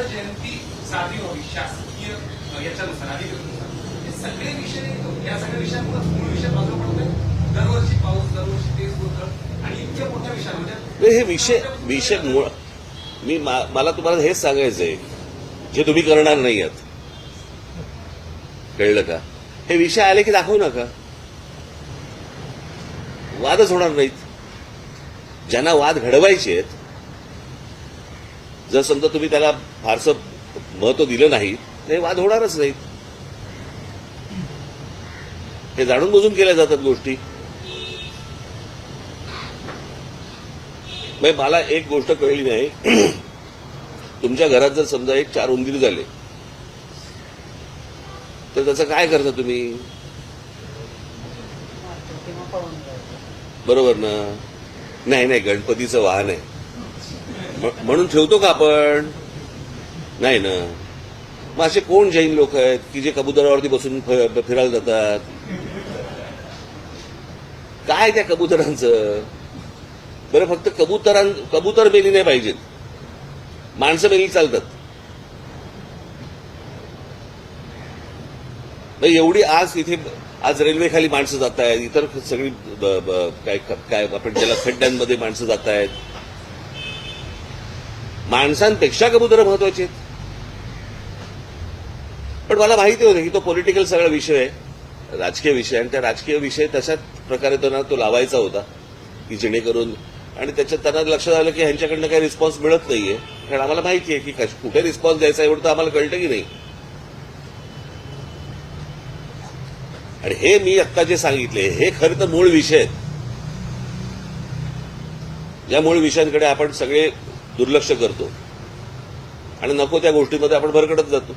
गांधी जयंती साधी व्हावी शासकीय याच्यानुसार अधिकृतनुसार हे सगळे विषय या सगळ्या विषयांमुळे मूळ विषय बाजूला पडतोय. दरवर्षी पाऊस दरवर्षी तेच होतं आणि इतक्या मोठ्या विषय नाही, हे विषय विषय मुळ मी मा- मला तुम्हाला हेच सांगायचंय. जे तुम्ही करणार नाही आहात कळलं का? हे विषय आले की दाखवू नका. वादच होणार नाहीत. ज्यांना वाद घडवायचे आहेत जर समजा तुम्ही त्याला फारसं महत्त्व दिलं नाही तर हे वाद होणारच नाहीत. हे जाणून बुजून केल्या जातात गोष्टी. म्हणजे मला एक गोष्ट कळली नाही. तुमच्या घरात जर समजा एक चार उंदीर झाले तर त्याचं काय करता तुम्ही? बरोबर ना? नाही नाही गणपतीचं वाहन आहे. म्हणून ठेवतो का आपण? नाही ना. मग असे कोण जैन लोक आहेत की जे कबुतरावरती बसून फिरायला जातात? काय त्या कबुतरांचं? बरं फक्त कबुतरां कबुतर मेली नाही पाहिजेत. माणसं मेली चालतात. नाही, एवढी आज इथे आज रेल्वे खाली माणसं जात आहेत इतर सगळी काय काय आपण ज्याला खड्ड्यांमध्ये माणसं जात आहेत माणसांपेक्षा कबुतर महत्वाची आहेत. पण मला माहिती होतं की तो पॉलिटिकल सगळा विषय आहे राजकीय विषय आणि त्या राजकीय विषय तशाच प्रकारे त्यांना तो लावायचा होता की जेणेकरून आणि त्याच्यात त्यांना लक्षात आलं की ह्यांच्याकडनं काही रिस्पॉन्स मिळत नाहीये. कारण आम्हाला माहिती आहे की कुठे रिस्पॉन्स द्यायचा एवढं तर आम्हाला कळतं की नाही. आणि हे मी आत्ता जे सांगितले हे खरं तर मूळ विषय आहेत. या मूळ विषयांकडे आपण सगळे दुर्लक्ष करतो. आणि नको त्या गोष्टीमध्ये आपण भरकटत जातो.